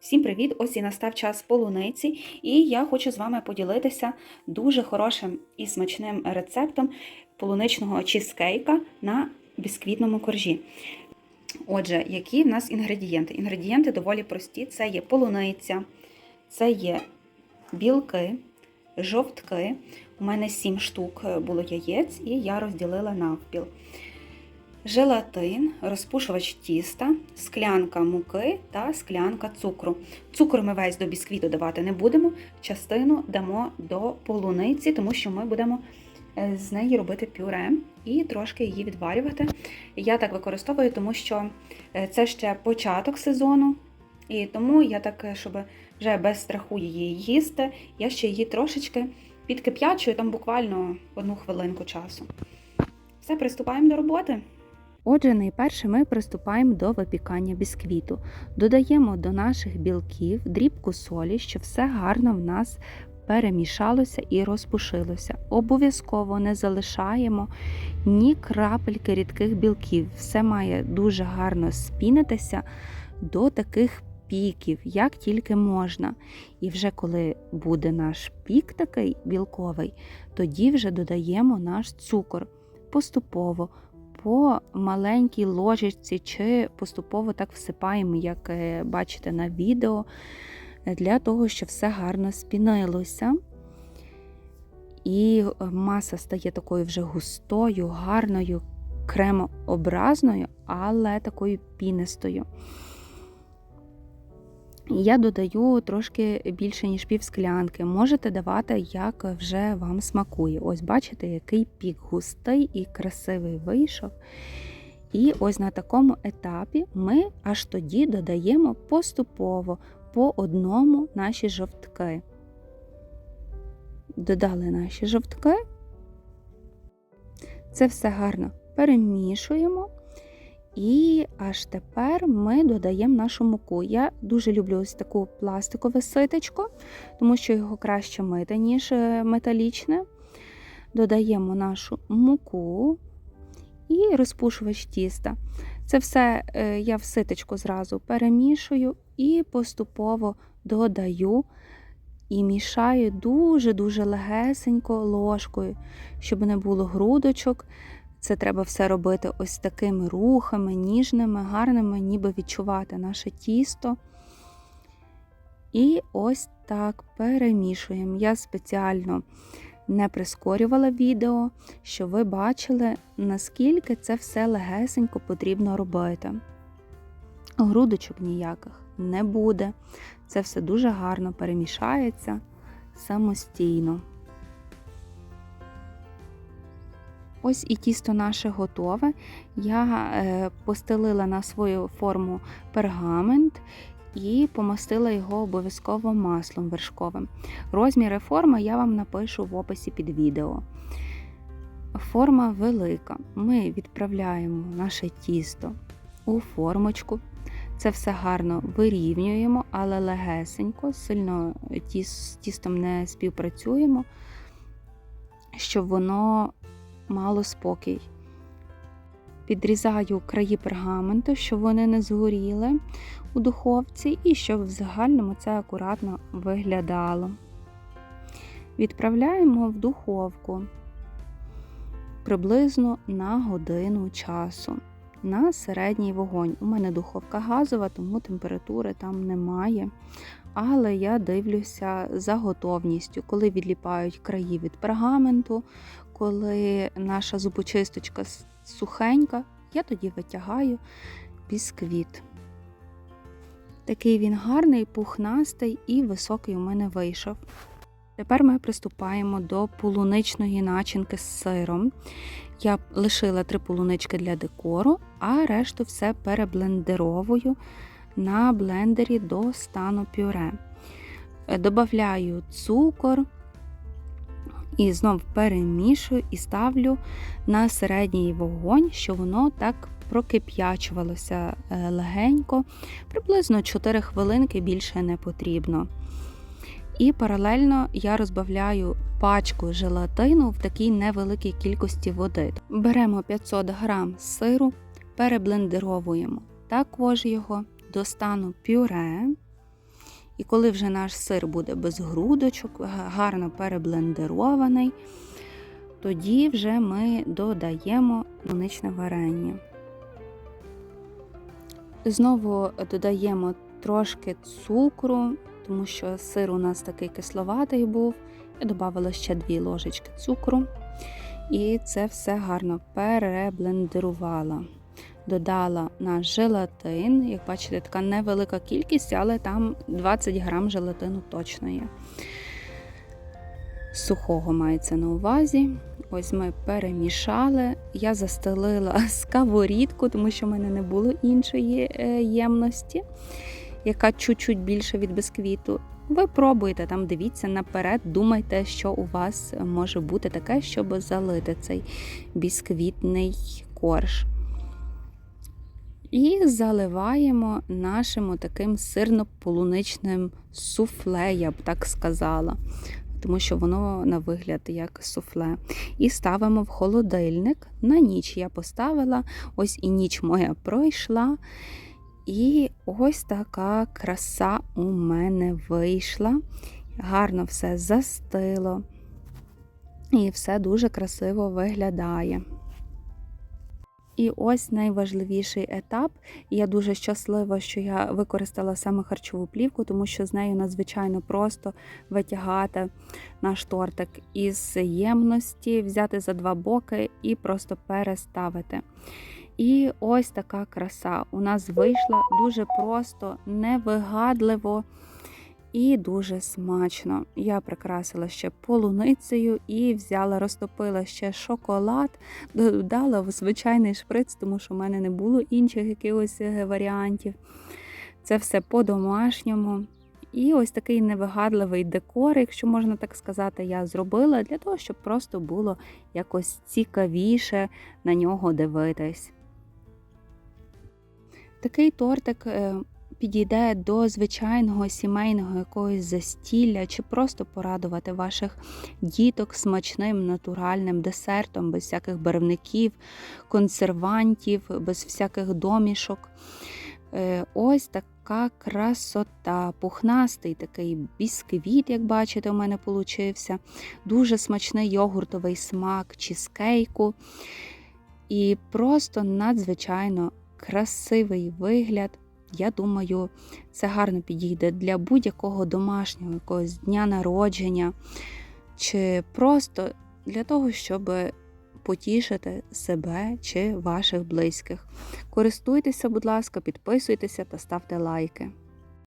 Всім привіт! Ось і настав час полуниці, і я хочу з вами поділитися дуже хорошим і смачним рецептом полуничного чізкейка на бісквітному коржі. Отже, які в нас інгредієнти? Інгредієнти доволі прості: це є полуниця, це є білки, жовтки. У мене 7 штук було яєць, і я розділила навпіл. Желатин, розпушувач тіста, склянка муки та склянка цукру. Цукор ми весь до бісквіту давати не будемо, частину дамо до полуниці, тому що ми будемо е, з неї робити пюре і трошки її відварювати. Я так використовую, тому що е, це ще початок сезону, і тому я так, е, щоб вже без страху її їсти, я ще її трошечки підкип'ячую, там буквально одну хвилинку часу. Все, приступаємо до роботи. Отже, найперше ми приступаємо до випікання бісквіту. Додаємо до наших білків дрібку солі, щоб все гарно в нас перемішалося і розпушилося. Обов'язково не залишаємо ні крапельки рідких білків. Все має дуже гарно спінитися до таких піків, як тільки можна. І вже коли буде наш пік такий білковий, тоді вже додаємо наш цукор поступово по маленькій ложечці, чи поступово так всипаємо, як е, бачите на відео, для того, щоб все гарно спінилося. І е, маса стає такою вже густою, гарною, кремообразною, але такою пінистою. Я додаю трошки більше, ніж пів склянки. Можете давати, як вже вам смакує. Ось, бачите, який пік густий і красивий вийшов. І ось на такому етапі ми аж тоді додаємо поступово по одному наші жовтки. Додали наші жовтки. Це все гарно перемішуємо. І аж тепер ми додаємо нашу муку. Я дуже люблю ось таку пластикове ситочко, тому що його краще мити, ніж е, металічне. Додаємо нашу муку і розпушувач тіста. Це все е, я в ситочку зразу перемішую і поступово додаю і мішаю дуже-дуже легесенько ложкою, щоб не було грудочок. Це треба все робити ось такими рухами, ніжними, гарними, ніби відчувати наше тісто. І ось так перемішуємо. Я спеціально не прискорювала відео, щоб ви бачили, наскільки це все легесенько потрібно робити. Грудочок ніяких не буде. Це все дуже гарно перемішається самостійно. Ось і тісто наше готове. Я е, постелила на свою форму пергамент і помастила його обов'язково маслом вершковим. Розміри форми я вам напишу в описі під відео. Форма велика. Ми відправляємо наше тісто у формочку. Це все гарно вирівнюємо, але легесенько, сильно з тістом не співпрацюємо, щоб воно мало спокій. Підрізаю краї пергаменту, щоб вони не згоріли у духовці, і щоб в загальному це акуратно виглядало. Відправляємо в духовку приблизно на годину часу на середній вогонь. У мене духовка газова, тому температури там немає. Але я дивлюся за готовністю, коли відліпають краї від пергаменту, коли наша зубочисточка сухенька, я тоді витягаю бісквіт. Такий він гарний, пухнастий і високий у мене вийшов. Тепер ми приступаємо до полуничної начинки з сиром. Я лишила три полунички для декору, а решту все переблендеровую на блендері до стану пюре. Добавляю цукор, і знов перемішую і ставлю на середній вогонь, щоб воно так прокип'ячувалося е, легенько, приблизно 4 хвилинки більше не потрібно. І паралельно я розбавляю пачку желатину в такій невеликій кількості води. Беремо 500 г сиру, переблендеровуємо також його до стану пюре. І коли вже наш сир буде без грудочок, гарно переблендерований, тоді вже ми додаємо полуничне варення. Знову додаємо трошки цукру, тому що сир у нас такий кисловатий був. Я додавала ще 2 ложечки цукру. І це все гарно переблендерувала. Додала наш желатин. Як бачите, така невелика кількість, але там 20 грам желатину точно є. Сухого мається на увазі. Ось ми перемішали. Я застелила сковорідку, тому що в мене не було іншої е, ємності, яка чуть-чуть більше від бисквіту. Ви пробуйте там, дивіться наперед, думайте, що у вас може бути таке, щоб залити цей бісквітний корж. І заливаємо нашим таким сирно-полуничним суфле, я б так сказала, тому що воно на вигляд як суфле. І ставимо в холодильник. На ніч я поставила, ось і ніч моя пройшла. І ось така краса у мене вийшла. Гарно все застило. І все дуже красиво виглядає. І ось найважливіший етап. Я дуже щаслива, що я використала саме харчову плівку, тому що з нею надзвичайно просто витягати наш тортик із ємності, взяти за два боки і просто переставити. І ось така краса у нас вийшла дуже просто, невигадливо і дуже смачно. Я прикрасила ще полуницею і взяла, розтопила ще шоколад, додала в звичайний шприц, тому що в мене не було інших якихось е, варіантів. Це все по-домашньому. І ось такий невигадливий декор, якщо можна так сказати, я зробила для того, щоб просто було якось цікавіше на нього дивитись. Такий тортик е, підійде до звичайного сімейного якогось застілля, чи просто порадувати ваших діток смачним натуральним десертом, без всяких барвників, консервантів, без всяких домішок. Е, ось така красота, пухнастий такий бісквіт, як бачите, у мене получився. Дуже смачний йогуртовий смак чізкейку. І просто надзвичайно красивий вигляд. Я думаю, це гарно підійде для будь-якого домашнього якогось дня народження, чи просто для того, щоб потішити себе чи ваших близьких. Користуйтеся, будь ласка, підписуйтеся та ставте лайки.